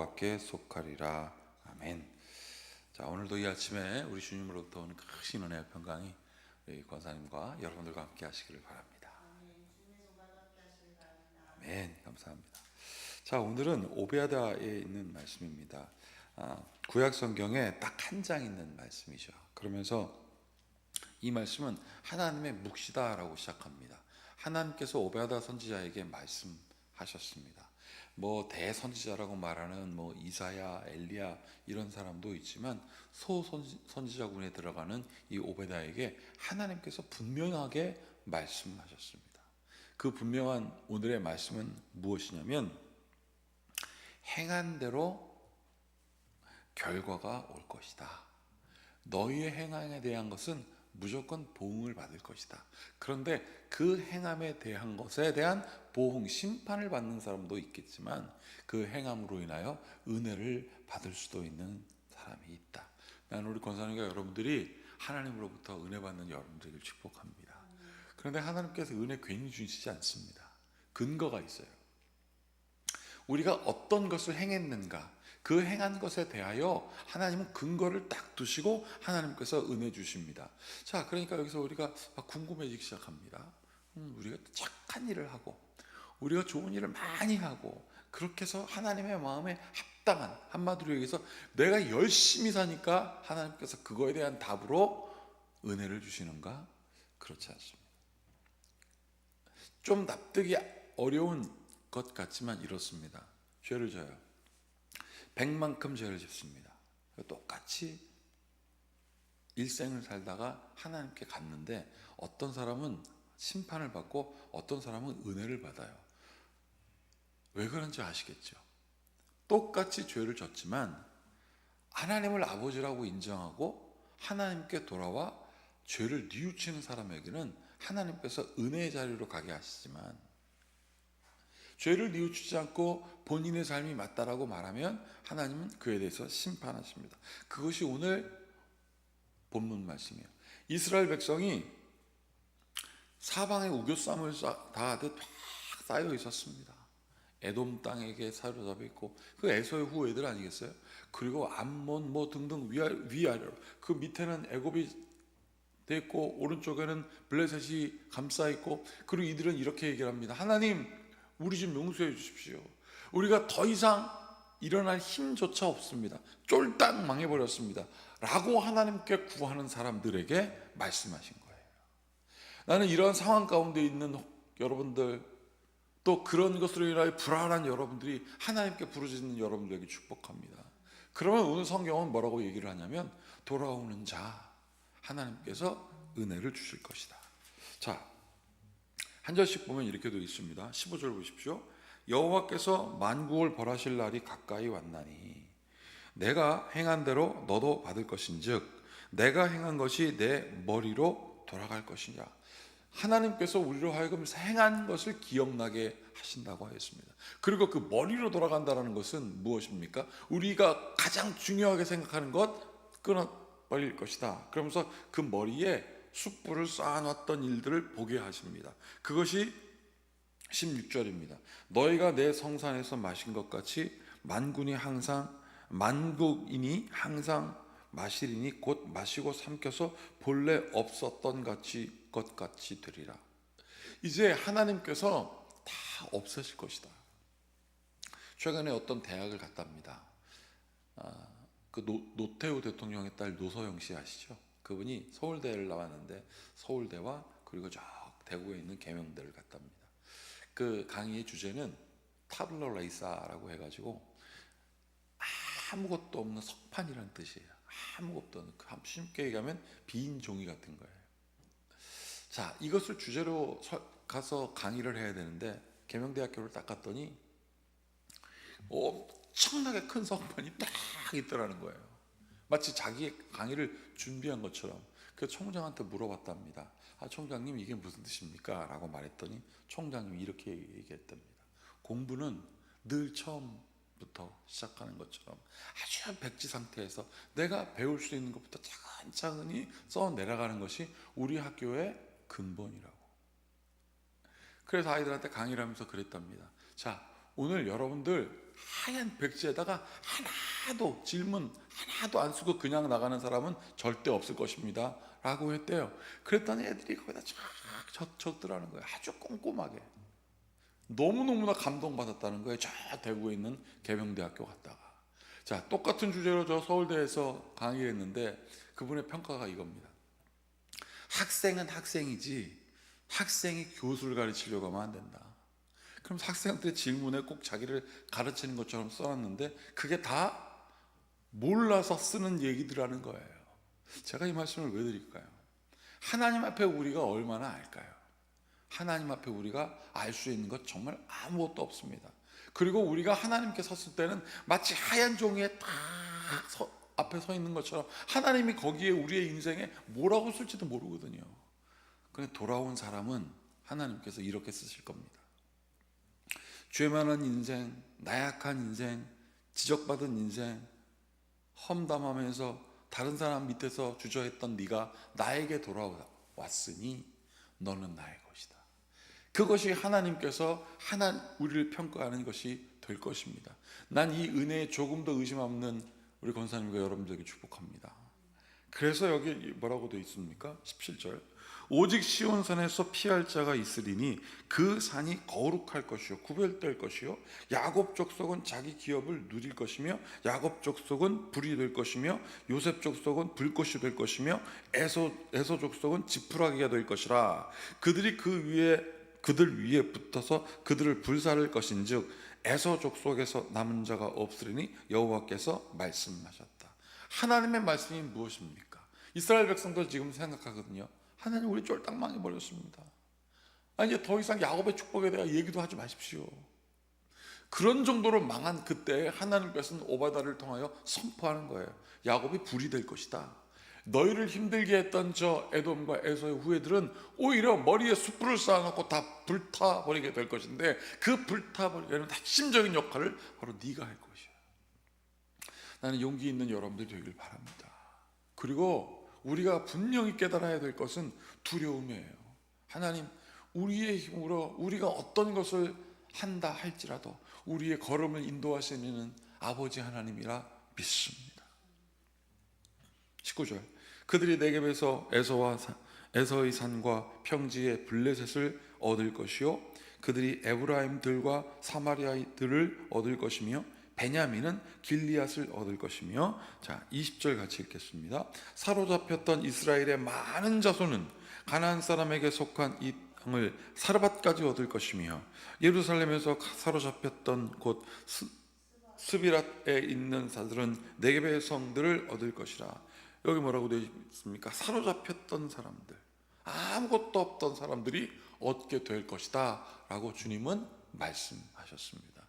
여호와께 속하리라. 아멘. 자 오늘도 이 아침에 우리 주님으로부터 오는 크신 은혜와 평강이 우리 권사님과 여러분들과 함께 하시기를 바랍니다. 아멘. 감사합니다. 자 오늘은 오베아다에 있는 말씀입니다. 아, 구약 성경에 딱 한 장 있는 말씀이죠. 그러면서 이 말씀은 하나님의 묵시다라고 시작합니다. 하나님께서 오베아다 선지자에게 말씀하셨습니다. 뭐 대선지자라고 말하는 뭐 이사야, 엘리야 이런 사람도 있지만 소 선지자군에 들어가는 이 오베다에게 하나님께서 분명하게 말씀하셨습니다. 그 분명한 오늘의 말씀은 무엇이냐면 행한 대로 결과가 올 것이다. 너희의 행함에 대한 것은 무조건 보응을 받을 것이다. 그런데 그 행함에 대한 것에 대한 보응, 심판을 받는 사람도 있겠지만 그 행함으로 인하여 은혜를 받을 수도 있는 사람이 있다. 나는 우리 권사님과 여러분들이 하나님으로부터 은혜 받는 여러분들을 축복합니다. 그런데 하나님께서 은혜 괜히 주시지 않습니다. 근거가 있어요. 우리가 어떤 것을 행했는가, 그 행한 것에 대하여 하나님은 근거를 딱 두시고 하나님께서 은혜 주십니다. 자, 그러니까 여기서 우리가 궁금해지기 시작합니다. 음, 우리가 착한 일을 하고, 우리가 좋은 일을 많이 하고, 그렇게 해서 하나님의 마음에 합당한 한마디로 얘기해서 내가 열심히 사니까 하나님께서 그거에 대한 답으로 은혜를 주시는가? 그렇지 않습니다. 좀 납득이 어려운 것 같지만 이렇습니다. 죄를 져요. 백만큼 죄를 짓습니다. 똑같이 일생을 살다가 하나님께 갔는데 어떤 사람은 심판을 받고 어떤 사람은 은혜를 받아요. 왜 그런지 아시겠죠? 똑같이 죄를 졌지만 하나님을 아버지라고 인정하고 하나님께 돌아와 죄를 뉘우치는 사람에게는 하나님께서 은혜의 자리로 가게 하시지만 죄를 뉘우치지 않고 본인의 삶이 맞다라고 말하면 하나님은 그에 대해서 심판하십니다. 그것이 오늘 본문 말씀이에요. 이스라엘 백성이 사방에 우겨쌈을 다하듯 막 쌓여 있었습니다. 에돔 땅에게 사로잡혀 있고 그 에서의 후예들 아니겠어요? 그리고 암몬 뭐 등등 위아래로 그 밑에는 애굽이 돼 있고 오른쪽에는 블레셋이 감싸 있고 그리고 이들은 이렇게 얘기를 합니다. 하나님 우리 좀 용서해 주십시오. 우리가 더 이상 일어날 힘조차 없습니다. 쫄딱 망해버렸습니다. 라고 하나님께 구하는 사람들에게 말씀하신 거예요. 나는 이런 상황 가운데 있는 여러분들 또 그런 것으로 인하여 불안한 여러분들이 하나님께 부르짖는 여러분들에게 축복합니다. 그러면 오늘 성경은 뭐라고 얘기를 하냐면 돌아오는 자 하나님께서 은혜를 주실 것이다. 자, 한 절씩 보면 이렇게 되어 있습니다. 15절 보십시오. 여호와께서 만국을 벌하실 날이 가까이 왔나니 내가 행한 대로 너도 받을 것인즉 내가 행한 것이 내 머리로 돌아갈 것이냐. 하나님께서 우리로 하여금 행한 것을 기억나게 하신다고 하였습니다. 그리고 그 머리로 돌아간다는 것은 무엇입니까? 우리가 가장 중요하게 생각하는 것 끊어버릴 것이다. 그러면서 그 머리에 숯불을 쌓아놨던 일들을 보게 하십니다. 그것이 16절입니다. 너희가 내 성산에서 마신 것 같이 만군이 항상 만국인이 항상 마시리니 곧 마시고 삼켜서 본래 없었던 같이 것 같이 되리라. 이제 하나님께서 다 없으실 것이다. 최근에 어떤 대학을 갔답니다. 아, 그 노, 노태우 대통령의 딸 노서영 씨 아시죠? 그분이 서울대를 나왔는데 서울대와 그리고 저 대구에 있는 계명대를 갔답니다. 그 강의의 주제는 타블러 레이사라고 해가지고 아무것도 없는 석판이라는 뜻이에요. 아무것도 없는 그 쉽게 얘기하면 빈 종이 같은 거예요. 자 이것을 주제로 가서 강의를 해야 되는데 계명대학교를 딱 갔더니 엄청나게 큰 석판이 딱 있더라는 거예요. 마치 자기의 강의를 준비한 것처럼 그 총장한테 물어봤답니다. 아 총장님 이게 무슨 뜻입니까? 라고 말했더니 총장님이 이렇게 얘기했답니다. 공부는 늘 처음부터 시작하는 것처럼 아주 백지 상태에서 내가 배울 수 있는 것부터 차근차근히 써 내려가는 것이 우리 학교의 근본이라고. 그래서 아이들한테 강의를 하면서 그랬답니다. 자, 오늘 여러분들 하얀 백지에다가 하나도 질문 하나도 안 쓰고 그냥 나가는 사람은 절대 없을 것입니다. 라고 했대요. 그랬더니 애들이 거기다 쫙 적, 적더라는 거예요. 아주 꼼꼼하게. 너무너무나 감동받았다는 거예요. 저 대구에 있는 계명대학교 갔다가. 자, 똑같은 주제로 저 서울대에서 강의를 했는데 그분의 평가가 이겁니다. 학생은 학생이지 학생이 교수를 가르치려고 하면 안 된다. 그럼 학생한테 질문에 꼭 자기를 가르치는 것처럼 써놨는데 그게 다 몰라서 쓰는 얘기들하는 거예요. 제가 이 말씀을 왜 드릴까요? 하나님 앞에 우리가 얼마나 알까요? 하나님 앞에 우리가 알 수 있는 것 정말 아무것도 없습니다. 그리고 우리가 하나님께 섰을 때는 마치 하얀 종이에 딱 서- 앞에 서 있는 것처럼 하나님이 거기에 우리의 인생에 뭐라고 쓸지도 모르거든요. 근데 돌아온 사람은 하나님께서 이렇게 쓰실 겁니다. 죄 많은 인생, 나약한 인생, 지적받은 인생, 험담하면서 다른 사람 밑에서 주저했던 네가 나에게 돌아왔으니 너는 나의 것이다. 그것이 하나님께서 하나 우리를 평가하는 것이 될 것입니다. 난 이 은혜에 조금 더 의심 없는 우리 권사님과 여러분들에게 축복합니다. 그래서 여기 뭐라고 되어 있습니까? 17절. 오직 시온 산에서 피할 자가 있으리니 그 산이 거룩할 것이요 구별될 것이요 야곱 족속은 자기 기업을 누릴 것이며 야곱 족속은 불이 될 것이며 요셉 족속은 불꽃이 될 것이며 에소 에소 족속은 지푸라기가 될 것이라 그들이 그 위에 그들 위에 붙어서 그들을 불사를 것인즉 에서 족속에서 남은 자가 없으리니 여호와께서 말씀하셨다. 하나님의 말씀이 무엇입니까? 이스라엘 백성들 지금 생각하거든요. 하나님 우리 쫄딱 망해 버렸습니다. 아니 이제 더 이상 야곱의 축복에 대한 얘기도 하지 마십시오. 그런 정도로 망한 그때 하나님께서는 오바다를 통하여 선포하는 거예요. 야곱이 불이 될 것이다. 너희를 힘들게 했던 저 에돔과 에서의 후예들은 오히려 머리에 숯불을 쌓아놓고 다 불타버리게 될 것인데 그 불타버리는 핵심적인 역할을 바로 네가 할 것이야. 나는 용기 있는 여러분들 되길 바랍니다. 그리고 우리가 분명히 깨달아야 될 것은 두려움이에요. 하나님, 우리의 힘으로 우리가 어떤 것을 한다 할지라도 우리의 걸음을 인도하시는 아버지 하나님이라 믿습니다. 19절 그들이 내게에서 에서와 사- 에서의 산과 평지의 블레셋을 얻을 것이요 그들이 에브라임들과 사마리아들을 얻을 것이며 베냐민은 길리앗을 얻을 것이며 자 20절 같이 읽겠습니다. 사로잡혔던 이스라엘의 많은 자손은 가나안 사람에게 속한 이 땅을 사르밧까지 얻을 것이며 예루살렘에서 사로잡혔던 곳 스- 스비랏에 있는 자들은 네겝의 성들을 얻을 것이라. 여기 뭐라고 되어 있습니까? 사로잡혔던 사람들, 아무것도 없던 사람들이 얻게 될 것이다 라고 주님은 말씀하셨습니다.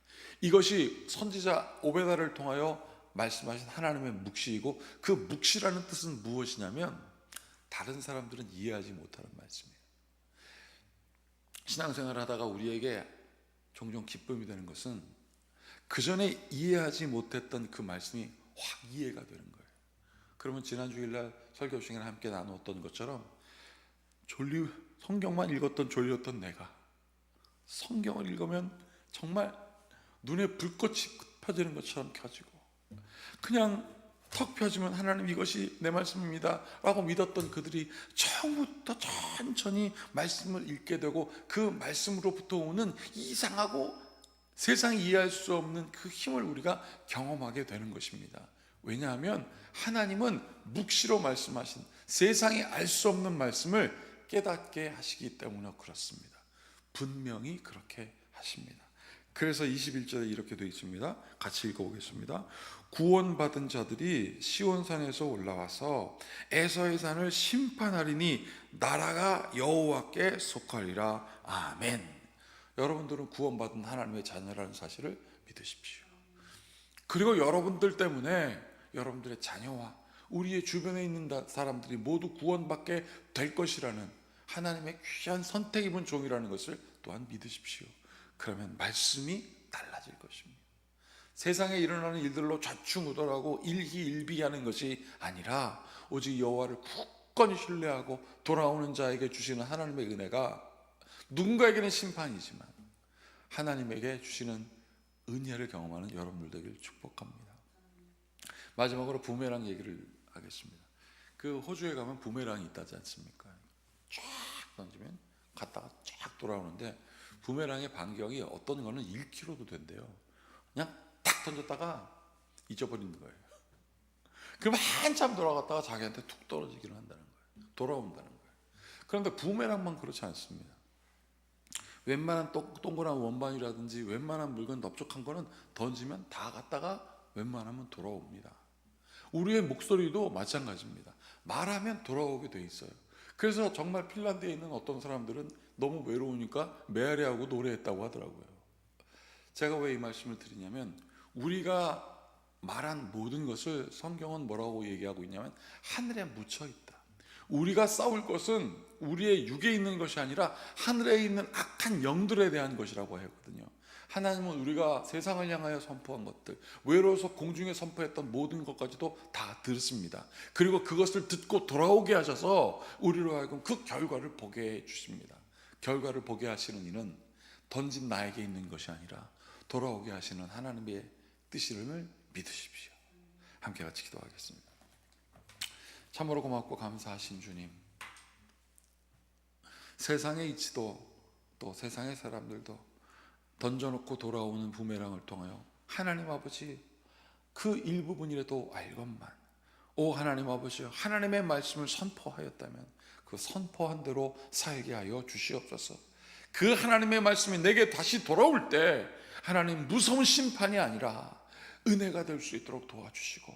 이것이 선지자 오베다를 통하여 말씀하신 하나님의 묵시이고 그 묵시라는 뜻은 무엇이냐면 다른 사람들은 이해하지 못하는 말씀이에요. 신앙생활을 하다가 우리에게 종종 기쁨이 되는 것은 그 전에 이해하지 못했던 그 말씀이 확 이해가 되는 거예요. 그러면 지난 주일날 설교 시간에 함께 나누었던 것처럼 졸리 성경만 읽었던 졸렸던 내가 성경을 읽으면 정말 눈에 불꽃이 펴지는 것처럼 켜지고 그냥 턱 펴지면 하나님 이것이 내 말씀입니다 라고 믿었던 그들이 처음부터 천천히 말씀을 읽게 되고 그 말씀으로부터 오는 이상하고 세상이 이해할 수 없는 그 힘을 우리가 경험하게 되는 것입니다. 왜냐하면 하나님은 묵시로 말씀하신 세상이 알 수 없는 말씀을 깨닫게 하시기 때문에 그렇습니다. 분명히 그렇게 하십니다. 그래서 21절에 이렇게 되어 있습니다. 같이 읽어보겠습니다. 구원받은 자들이 시온산에서 올라와서 에서의 산을 심판하리니 나라가 여호와께 속하리라. 아멘. 여러분들은 구원받은 하나님의 자녀라는 사실을 믿으십시오. 그리고 여러분들 때문에 여러분들의 자녀와 우리의 주변에 있는 다- 사람들이 모두 구원받게 될 것이라는 하나님의 귀한 선택 입은 종이라는 것을 또한 믿으십시오. 그러면 말씀이 달라질 것입니다. 세상에 일어나는 일들로 좌충우돌하고 일희일비하는 것이 아니라 오직 여호와를 굳건히 신뢰하고 돌아오는 자에게 주시는 하나님의 은혜가 누군가에게는 심판이지만 하나님에게 주시는 은혜를 경험하는 여러분들 되길 축복합니다. 마지막으로 부메랑 얘기를 하겠습니다. 그 호주에 가면 부메랑이 있다지 않습니까? 쫙 던지면 갔다가 쫙 돌아오는데 부메랑의 반경이 어떤 거는 1km도 된대요. 그냥 딱 던졌다가 잊어버리는 거예요. 그럼 한참 돌아갔다가 자기한테 툭 떨어지기를 한다는 거예요. 돌아온다는 거예요. 그런데 부메랑만 그렇지 않습니다. 웬만한 동- 동그란 원반이라든지 웬만한 물건 넓적한 거는 던지면 다 갔다가 웬만하면 돌아옵니다. 우리의 목소리도 마찬가지입니다. 말하면 돌아오게 돼 있어요. 그래서 정말 핀란드에 있는 어떤 사람들은 너무 외로우니까 메아리하고 노래했다고 하더라고요. 제가 왜 이 말씀을 드리냐면 우리가 말한 모든 것을 성경은 뭐라고 얘기하고 있냐면 하늘에 묻혀 있다. 우리가 싸울 것은 우리의 육에 있는 것이 아니라 하늘에 있는 악한 영들에 대한 것이라고 하거든요. 하나님은 우리가 세상을 향하여 선포한 것들, 외로워서 공중에 선포했던 모든 것까지도 다 들었습니다. 그리고 그것을 듣고 돌아오게 하셔서 우리로 하여금 그 결과를 보게 해 주십니다. 결과를 보게 하시는 이는 던진 나에게 있는 것이 아니라 돌아오게 하시는 하나님의 뜻임을 믿으십시오. 함께 같이 기도하겠습니다. 참으로 고맙고 감사하신 주님. 세상의 이치도 또 세상의 사람들도 던져놓고 돌아오는 부메랑을 통하여 하나님 아버지 그 일부분이라도 알건만 오 하나님 아버지 하나님의 말씀을 선포하였다면 그 선포한 대로 살게 하여 주시옵소서 그 하나님의 말씀이 내게 다시 돌아올 때 하나님 무서운 심판이 아니라 은혜가 될 수 있도록 도와주시고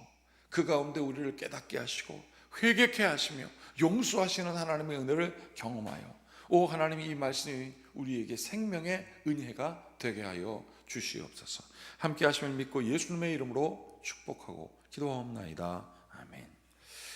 그 가운데 우리를 깨닫게 하시고 회개케 하시며 용서하시는 하나님의 은혜를 경험하여 오 하나님 이 말씀이 우리에게 생명의 은혜가 되게 하여 주시옵소서. 함께 하심을 믿고 예수님의 이름으로 축복하고 기도하옵나이다. 아멘.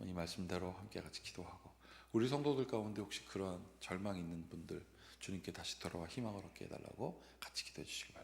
이 말씀대로 함께 같이 기도하고 우리 성도들 가운데 혹시 그러한 절망 있는 분들 주님께 다시 돌아와 희망을 얻게 해달라고 같이 기도해 주시기 바랍니다.